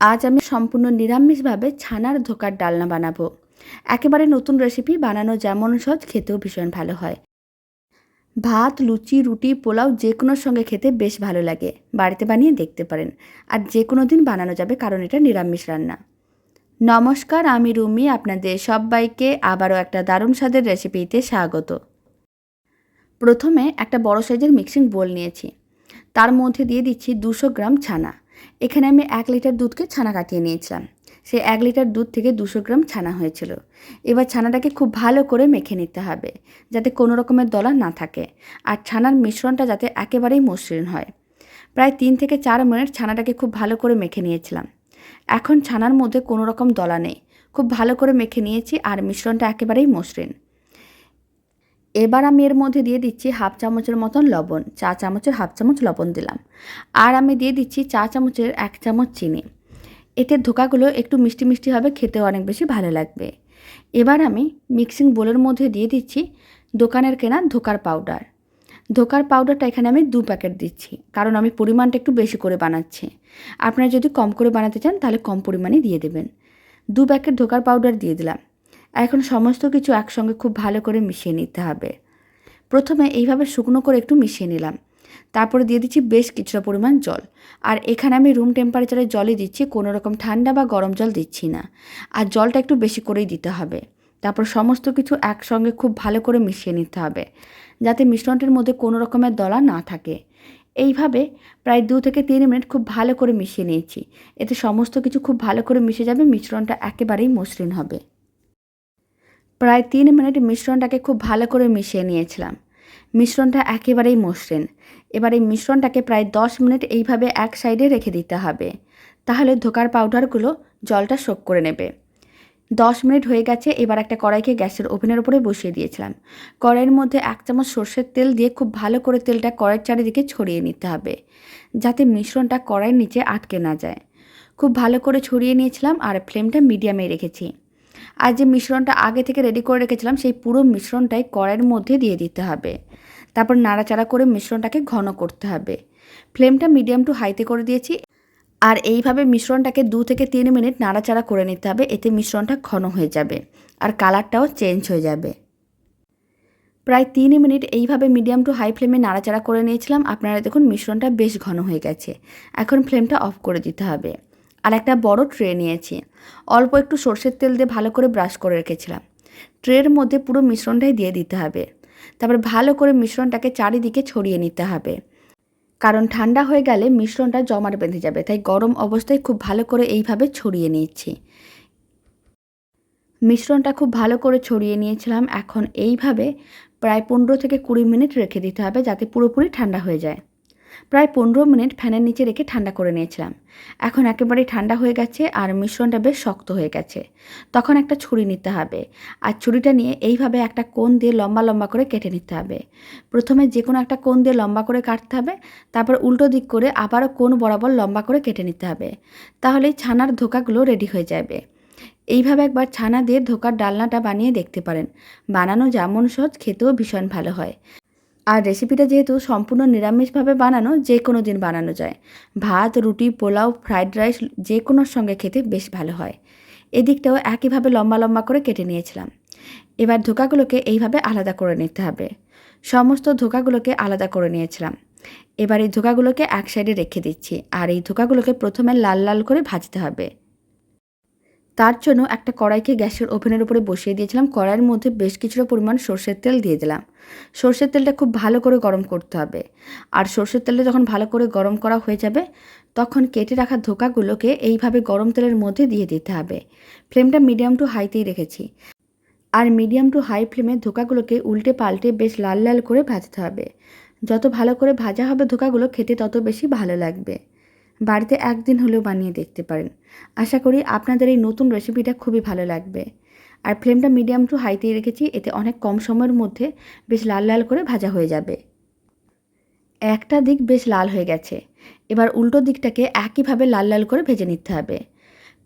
আজ আমি সম্পূর্ণ নিরামিষভাবে ছানার ধোকার ডালনা বানাবো। একেবারে নতুন রেসিপি বানানো যেমন সহজ, খেতেও ভীষণ ভালো হয়। ভাত, লুচি, রুটি, পোলাও যে কোনোর সঙ্গে খেতে বেশ ভালো লাগে। বাড়িতে বানিয়ে দেখতে পারেন। আর যে কোনো দিন বানানো যাবে কারণ এটা নিরামিষ রান্না। নমস্কার, আমি রুমি, আপনাদের সবাইকে আবারও একটা দারুণ স্বাদের রেসিপিতে স্বাগত। প্রথমে একটা বড় সাইজের মিক্সিং বোল নিয়েছি। তার মধ্যে দিয়ে দিচ্ছি দুশো গ্রাম ছানা। এখানে আমি এক লিটার দুধকে ছানা কাটিয়ে নিয়েছিলাম। সেই এক লিটার দুধ থেকে দুশো গ্রাম ছানা হয়েছিল। এবার ছানাটাকে খুব ভালো করে মেখে নিতে হবে, যাতে কোনো রকমের দলা না থাকে, আর ছানার মিশ্রণটা যাতে একেবারেই মসৃণ হয়। প্রায় তিন থেকে চার মিনিট ছানাটাকে খুব ভালো করে মেখে নিয়েছিলাম। এখন ছানার মধ্যে কোনো রকম দলা নেই। খুব ভালো করে মেখে নিয়েছি আর মিশ্রণটা একেবারেই মসৃণ। এবার আমি এর মধ্যে দিয়ে দিচ্ছি হাফ চামচের মতন লবণ, চা চামচের হাফ চামচ লবণ দিলাম। আর আমি দিয়ে দিচ্ছি চা চামচের এক চামচ চিনি। এতে ধোকাগুলো একটু মিষ্টি মিষ্টি হবে, খেতে অনেক বেশি ভালো লাগবে। এবার আমি মিক্সিং বোলের মধ্যে দিয়ে দিচ্ছি দোকানের কেনা ধোকার পাউডার। ধোকার পাউডারটা এখানে আমি দু প্যাকেট দিচ্ছি, কারণ আমি পরিমাণটা একটু বেশি করে বানাচ্ছি। আপনারা যদি কম করে বানাতে চান, তাহলে কম পরিমাণে দিয়ে দেবেন। দু প্যাকেট ধোকার পাউডার দিয়ে দিলাম। এখন সমস্ত কিছু একসঙ্গে খুব ভালো করে মিশিয়ে নিতে হবে। প্রথমে এইভাবে শুকনো করে একটু মিশিয়ে নিলাম। তারপরে দিয়ে দিচ্ছি বেশ কিছুটা পরিমাণ জল। আর এখানে আমি রুম টেম্পারেচারে জলই দিচ্ছি, কোনো রকম ঠান্ডা বা গরম জল দিচ্ছি না। আর জলটা একটু বেশি করেই দিতে হবে। তারপর সমস্ত কিছু একসঙ্গে খুব ভালো করে মিশিয়ে নিতে হবে, যাতে মিশ্রণটির মধ্যে কোনো রকমের দলা না থাকে। এইভাবে প্রায় দু থেকে তিন মিনিট খুব ভালো করে মিশিয়ে নিয়েছি। এতে সমস্ত কিছু খুব ভালো করে মিশে যাবে, মিশ্রণটা একেবারেই মসৃণ হবে। প্রায় তিন মিনিট মিশ্রণটাকে খুব ভালো করে মিশিয়ে নিয়েছিলাম। মিশ্রণটা একেবারেই মসৃণ। এবার এই মিশ্রণটাকে প্রায় দশ মিনিট এইভাবে এক সাইডে রেখে দিতে হবে। তাহলে ধোকার পাউডারগুলো জলটা শোক করে নেবে। দশ মিনিট হয়ে গেছে, এবার একটা কড়াইকে গ্যাসের ওভেনের উপরে বসিয়ে দিয়েছিলাম। কড়াইয়ের মধ্যে এক চামচ সর্ষের তেল দিয়ে খুব ভালো করে তেলটা কড়াইয়ের চারিদিকে ছড়িয়ে নিতে হবে, যাতে মিশ্রণটা কড়াইয়ের নিচে আটকে না যায়। খুব ভালো করে ছড়িয়ে নিয়েছিলাম আর ফ্লেমটা মিডিয়ামে রেখেছি। আর যে মিশ্রণটা আগে থেকে রেডি করে রেখেছিলাম, সেই পুরো মিশ্রণটাই কড়াইয়ের মধ্যে দিয়ে দিতে হবে। তারপর নাড়াচাড়া করে মিশ্রণটাকে ঘন করতে হবে। ফ্লেমটা মিডিয়াম টু হাইতে করে দিয়েছি। আর এইভাবে মিশ্রণটাকে দু থেকে তিন মিনিট নাড়াচাড়া করে নিতে হবে, এতে মিশ্রণটা ঘন হয়ে যাবে আর কালারটাও চেঞ্জ হয়ে যাবে। প্রায় তিন মিনিট এইভাবে মিডিয়াম টু হাই ফ্লেমে নাড়াচাড়া করে নিয়েছিলাম। আপনারা দেখুন মিশ্রণটা বেশ ঘন হয়ে গেছে। এখন ফ্লেমটা অফ করে দিতে হবে। আর একটা বড় ট্রে নিয়েছি। অল্প একটু সর্ষের তেল দিয়ে ভালো করে ব্রাশ করে রেখেছিলাম। ট্রের মধ্যে পুরো মিশ্রণটাই দিয়ে দিতে হবে। তারপর ভালো করে মিশ্রণটাকে চারিদিকে ছড়িয়ে নিতে হবে। কারণ ঠান্ডা হয়ে গেলে মিশ্রণটা জমাট বেঁধে যাবে, তাই গরম অবস্থায় খুব ভালো করে এইভাবে ছড়িয়ে নিচ্ছি। মিশ্রণটা খুব ভালো করে ছড়িয়ে নিয়েছিলাম। এখন এইভাবে প্রায় পনেরো থেকে কুড়ি মিনিট রেখে দিতে হবে যাতে পুরোপুরি ঠান্ডা হয়ে যায়। প্রায় পনেরো মিনিট ফ্যানের নিচে রেখে ঠান্ডা করে নিয়েছিলাম। এখন একেবারেই ঠান্ডা হয়ে গেছে আর মিশ্রণটা বেশ শক্ত হয়ে গেছে। তখন একটা ছুরি নিতে হবে আর ছুরিটা নিয়ে এইভাবে একটা কোণ দিয়ে লম্বা লম্বা করে কেটে নিতে হবে। প্রথমে যে কোনো একটা কোণ দিয়ে লম্বা করে কাটতে হবে, তারপর উল্টো দিক করে আবারও কোণ বরাবর লম্বা করে কেটে নিতে হবে। তাহলেই ছানার ধোকাগুলো রেডি হয়ে যাবে। এইভাবে একবার ছানা দিয়ে ধোকার ডালনাটা বানিয়ে দেখতে পারেন। বানানো যেমন সহজ, খেতেও ভীষণ ভালো হয়। আর রেসিপিটা যেহেতু সম্পূর্ণ নিরামিষভাবে বানানো, যে কোনো দিন বানানো যায়। ভাত, রুটি, পোলাও ফ্রাইড রাইস যে কোনোর সঙ্গে খেতে বেশ ভালো হয়। এদিকটাও একইভাবে লম্বা লম্বা করে কেটে নিয়েছিলাম। এবার ধোকাগুলোকে এইভাবে আলাদা করে নিতে হবে। সমস্ত ধোকাগুলোকে আলাদা করে নিয়েছিলাম। এবার এই ধোকাগুলোকে এক সাইডে রেখে দিচ্ছি। আর এই ধোকাগুলোকে প্রথমে লাল লাল করে ভাজতে হবে। তার জন্য একটা কড়াইকে গ্যাসের ওভেনের উপরে বসিয়ে দিয়েছিলাম। কড়াইয়ের মধ্যে বেশ কিছুটা পরিমাণ সর্ষের তেল দিয়ে দিলাম। সর্ষের তেলটা খুব ভালো করে গরম করতে হবে। আর সর্ষের তেলটা যখন ভালো করে গরম করা হয়ে যাবে, তখন কেটে রাখা ধোকাগুলোকে এইভাবে গরম তেলের মধ্যে দিয়ে দিতে হবে। ফ্লেমটা মিডিয়াম টু হাইতেই রেখেছি। আর মিডিয়াম টু হাই ফ্লেমে ধোকাগুলোকে উল্টে পাল্টে বেশ লাল লাল করে ভাজতে হবে। যত ভালো করে ভাজা হবে ধোকাগুলো খেতে তত বেশি ভালো লাগবে। বাড়িতে একদিন হলেও বানিয়ে দেখতে পারেন। আশা করি আপনাদের এই নতুন রেসিপিটা খুবই ভালো লাগবে। আর ফ্লেমটা মিডিয়াম টু হাইতেই রেখেছি, এতে অনেক কম সময়ের মধ্যে বেশ লাল লাল করে ভাজা হয়ে যাবে। একটা দিক বেশ লাল হয়ে গেছে। এবার উল্টো দিকটাকে একইভাবে লাল লাল করে ভেজে নিতে হবে।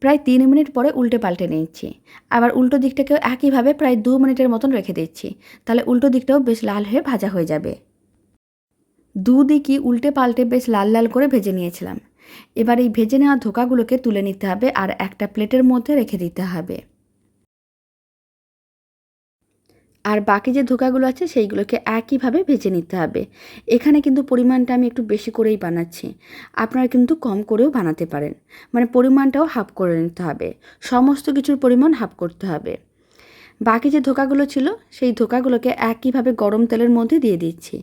প্রায় তিন মিনিট পরে উল্টে পাল্টে নিচ্ছি আবার উল্টো দিকটাকেও একইভাবে প্রায় দু মিনিটের মতন রেখে দিচ্ছি। তাহলে উল্টো দিকটাও বেশ লাল হয়ে ভাজা হয়ে যাবে। দুদিকই উল্টে পাল্টে বেশ লাল লাল করে ভেজে নিয়েছিলাম। এবার এই ভেজে নেওয়া ধোকাগুলোকে তুলে নিতে হবে আর একটা প্লেটের মধ্যে রেখে দিতে হবে। আর বাকি যে ধোকাগুলো আছে সেইগুলোকে একইভাবে ভেজে নিতে হবে। এখানে কিন্তু পরিমাণটা আমি একটু বেশি করেই বানাচ্ছি। আপনারা কিন্তু কম করেও বানাতে পারেন। মানে পরিমাণটাও হাফ করে নিতে হবে। সমস্ত কিছুর পরিমাণ হাফ করতে হবে। বাকি যে ধোকাগুলো ছিল, সেই ধোকাগুলোকে একইভাবে গরম তেলের মধ্যে দিয়ে দিচ্ছি।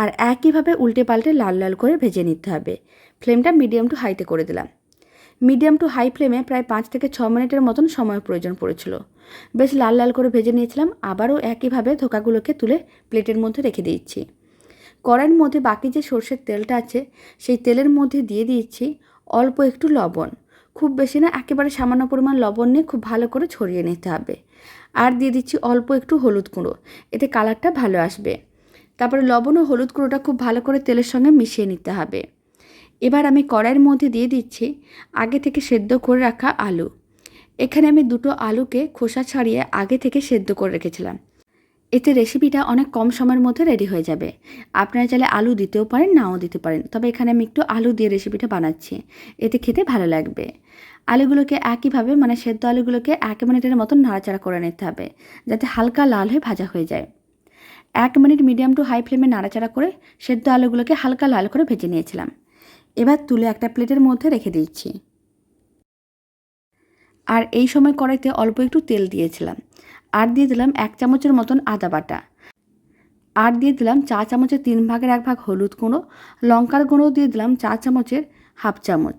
আর একইভাবে উল্টে পাল্টে লাল লাল করে ভেজে নিতে হবে। ফ্লেমটা মিডিয়াম টু হাইতে করে দিলাম। মিডিয়াম টু হাই ফ্লেমে প্রায় পাঁচ থেকে ছ মিনিটের মতন সময় প্রয়োজন পড়েছিল। বেশ লাল লাল করে ভেজে নিয়েছিলাম, আবারও একইভাবে ধোকাগুলোকে তুলে প্লেটের মধ্যে রেখে দিচ্ছি। কড়াইয়ের মধ্যে বাকি যে সর্ষের তেলটা আছে, সেই তেলের মধ্যে দিয়ে দিচ্ছি অল্প একটু লবণ। খুব বেশি না, একেবারে সামান্য পরিমাণ লবণ নিয়ে খুব ভালো করে ছড়িয়ে নিতে হবে। আর দিয়ে দিচ্ছি অল্প একটু হলুদ গুঁড়ো। এতে কালারটা ভালো আসবে। তারপরে লবণ ও হলুদ গুঁড়োটা খুব ভালো করে তেলের সঙ্গে মিশিয়ে নিতে হবে। এবার আমি কড়াইয়ের মধ্যে দিয়ে দিচ্ছি আগে থেকে সেদ্ধ করে রাখা আলু। এখানে আমি দুটো আলুকে খোসা ছাড়িয়ে আগে থেকে সেদ্ধ করে রেখেছিলাম। এতে রেসিপিটা অনেক কম সময়ের মধ্যে রেডি হয়ে যাবে। আপনারা চাইলে আলু দিতেও পারেন, নাও দিতে পারেন। তবে এখানে আমি একটু আলু দিয়ে রেসিপিটা বানাচ্ছি। এতে খেতে ভালো লাগবে। আলুগুলোকে একইভাবে মানে সেদ্ধ আলুগুলোকে এক মিনিটের মতন নাড়াচাড়া করে নিতে হবে, যাতে হালকা লাল হয়ে ভাজা হয়ে যায়। এক মিনিট মিডিয়াম টু হাই ফ্লেমে নাড়াচাড়া করে সেদ্ধ আলুগুলোকে হালকা লাল করে ভেজে নিয়েছিলাম। এবার তুলে একটা প্লেটের মধ্যে রেখে দিচ্ছি। আর এই সময় কড়াইতে অল্প একটু তেল দিয়েছিলাম। আর দিয়ে দিলাম এক চামচের মতন আদা বাটা। আর দিয়ে দিলাম চা চামচের তিন ভাগের এক ভাগ হলুদ গুঁড়ো। লঙ্কার গুঁড়ো দিয়ে দিলাম চা চামচের হাফ চামচ।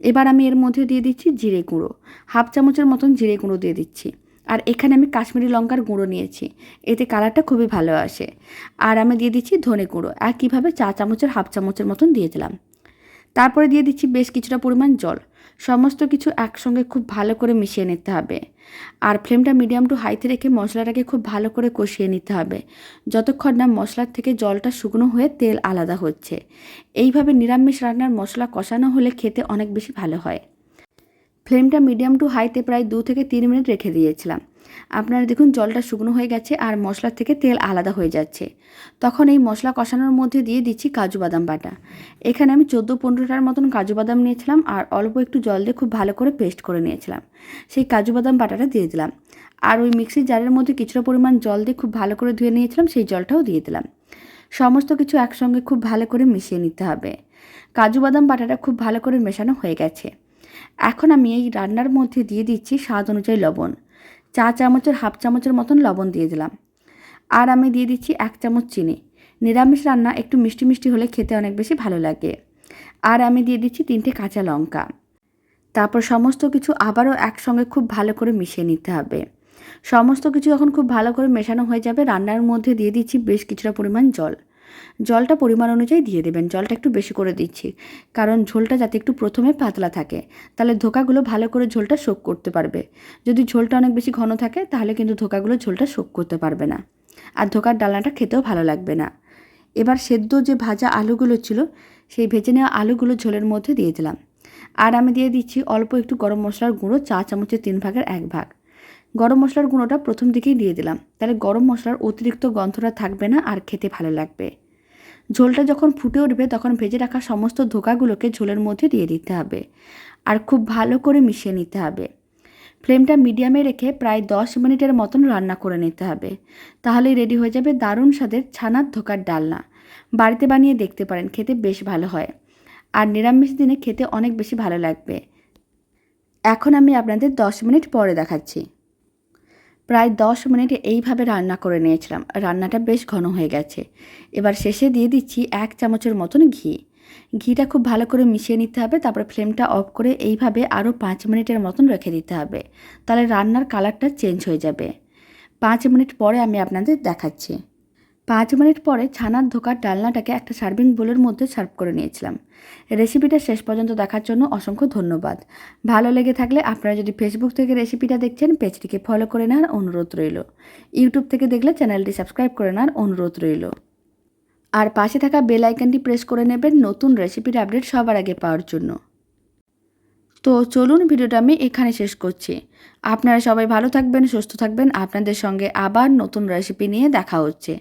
এবার আমি এর মধ্যে দিয়ে দিচ্ছি জিরে গুঁড়ো। হাফ চামচের মতন জিরে গুঁড়ো দিয়ে দিচ্ছি। আর এখানে আমি কাশ্মীরি লঙ্কার গুঁড়ো নিয়েছি। এতে কালারটা খুবই ভালো আসে। আর আমি দিয়ে দিচ্ছি ধনে গুঁড়ো। একইভাবে চা চামচের হাফ চামচের মতন দিয়ে দিলাম। তারপরে দিয়ে দিচ্ছি বেশ কিছুটা পরিমাণ জল। সমস্ত কিছু একসঙ্গে খুব ভালো করে মিশিয়ে নিতে হবে। আর ফ্লেমটা মিডিয়াম টু হাইতে রেখে মশলাটাকে খুব ভালো করে কষিয়ে নিতে হবে। যতক্ষণ না মশলার থেকে জলটা শুকনো হয়ে তেল আলাদা হচ্ছে। এইভাবে নিরামিষ রান্নার মশলা কষানো হলে খেতে অনেক বেশি ভালো হয়। ফ্লেমটা মিডিয়াম টু হাইতে প্রায় দু থেকে তিন মিনিট রেখে দিয়েছিলাম। আপনারা দেখুন জলটা শুকনো হয়ে গেছে আর মশলার থেকে তেল আলাদা হয়ে যাচ্ছে। তখন এই মশলা কষানোর মধ্যে দিয়ে দিচ্ছি কাজু বাদাম বাটা। এখানে আমি চোদ্দ পনেরোটার মতন কাজু বাদাম নিয়েছিলাম আর অল্প একটু জল দিয়ে খুব ভালো করে পেস্ট করে নিয়েছিলাম। সেই কাজু বাদাম বাটাটা দিয়ে দিলাম। আর ওই মিক্সির জারের মধ্যে কিছুটা পরিমাণ জল দিয়ে খুব ভালো করে ধুয়ে নিয়েছিলাম, সেই জলটাও দিয়ে দিলাম। সমস্ত কিছু একসঙ্গে খুব ভালো করে মিশিয়ে নিতে হবে। কাজু বাদাম বাটাটা খুব ভালো করে মেশানো হয়ে গেছে। এখন আমি এই রান্নার মধ্যে দিয়ে দিচ্ছি স্বাদ অনুযায়ী লবণ। চা চামচের হাফ চামচের মতন লবণ দিয়ে দিলাম। আর আমি দিয়ে দিচ্ছি এক চামচ চিনি। নিরামিষ রান্না একটু মিষ্টি মিষ্টি হলে খেতে অনেক বেশি ভালো লাগে। আর আমি দিয়ে দিচ্ছি তিনটে কাঁচা লঙ্কা। তারপর সমস্ত কিছু আবারও একসঙ্গে খুব ভালো করে মিশিয়ে নিতে হবে। সমস্ত কিছু যখন খুব ভালো করে মেশানো হয়ে যাবে, রান্নার মধ্যে দিয়ে দিচ্ছি বেশ কিছুটা পরিমাণ জল। জলটা পরিমাণ অনুযায়ী দিয়ে দেবেন, জলটা একটু বেশি করে দিচ্ছি। কারণ ঝোলটা যাতে একটু প্রথমে পাতলা থাকে, তাহলে ধোকাগুলো ভালো করে ঝোলটা শোক করতে পারবে। যদি ঝোলটা অনেক বেশি ঘন থাকে, তাহলে কিন্তু ধোকাগুলো ঝোলটা শোক করতে পারবে না। আর ধোকার ডালনাটা খেতেও ভালো লাগবে না। এবার সেদ্ধ যে ভাজা আলুগুলো ছিল, সেই ভেজে নেওয়া আলুগুলো ঝোলের মধ্যে দিয়ে দিলাম। আর আমি দিয়ে দিচ্ছি অল্প একটু গরম মশলার গুঁড়ো, চা চামচের তিন ভাগের এক ভাগ। গরম মশলার গুঁড়োটা প্রথম দিকেই দিয়ে দিলাম। তাহলে গরম মশলার অতিরিক্ত গন্ধটা থাকবে না আর খেতে ভালো লাগবে। ঝোলটা যখন ফুটে উঠবে তখন ভেজে রাখা সমস্ত ধোকাগুলোকে ঝোলের মধ্যে দিয়ে দিতে হবে আর খুব ভালো করে মিশিয়ে নিতে হবে। ফ্লেমটা মিডিয়ামে রেখে প্রায় দশ মিনিটের মতন রান্না করে নিতে হবে। তাহলেই রেডি হয়ে যাবে দারুণ স্বাদের ছানার ধোকার ডালনা। বাড়িতে বানিয়ে দেখতে পারেন, খেতে বেশ ভালো হয়। আর নিরামিষ দিনে খেতে অনেক বেশি ভালো লাগবে। এখন আমি আপনাদের দশ মিনিট পরে দেখাচ্ছি। প্রায় দশ মিনিট এইভাবে রান্না করে নিয়েছিলাম। রান্নাটা বেশ ঘন হয়ে গেছে। এবার শেষে দিয়ে দিচ্ছি এক চামচের মতন ঘি। ঘিটা খুব ভালো করে মিশিয়ে নিতে হবে, তারপরে ফ্লেমটা অফ করে এইভাবে আরও পাঁচ মিনিটের মতন রেখে দিতে হবে। তাহলে রান্নার কালারটা চেঞ্জ হয়ে যাবে। পাঁচ মিনিট পরে আমি আপনাদের দেখাচ্ছি। পাঁচ মিনিট পরে ছানার ধোকার ডালনাটাকে একটা সার্ভিং বোলের মধ্যে সার্ভ করে নিয়েছিলাম। রেসিপিটা শেষ পর্যন্ত দেখার জন্য অসংখ্য ধন্যবাদ। ভালো লেগে থাকলে আপনারা যদি ফেসবুক থেকে রেসিপিটা দেখছেন, পেজটিকে ফলো করে নেওয়ার অনুরোধ রইল। ইউটিউব থেকে দেখলে চ্যানেলটি সাবস্ক্রাইব করে নেওয়ার অনুরোধ রইল। আর পাশে থাকা বেল আইকনটি প্রেস করে নেবেন নতুন রেসিপির আপডেট সবার আগে পাওয়ার জন্য। তো চলুন ভিডিওটা আমি এখানে শেষ করছি। আপনারা সবাই ভালো থাকবেন, সুস্থ থাকবেন। আপনাদের সঙ্গে আবার নতুন রেসিপি নিয়ে দেখা হচ্ছে।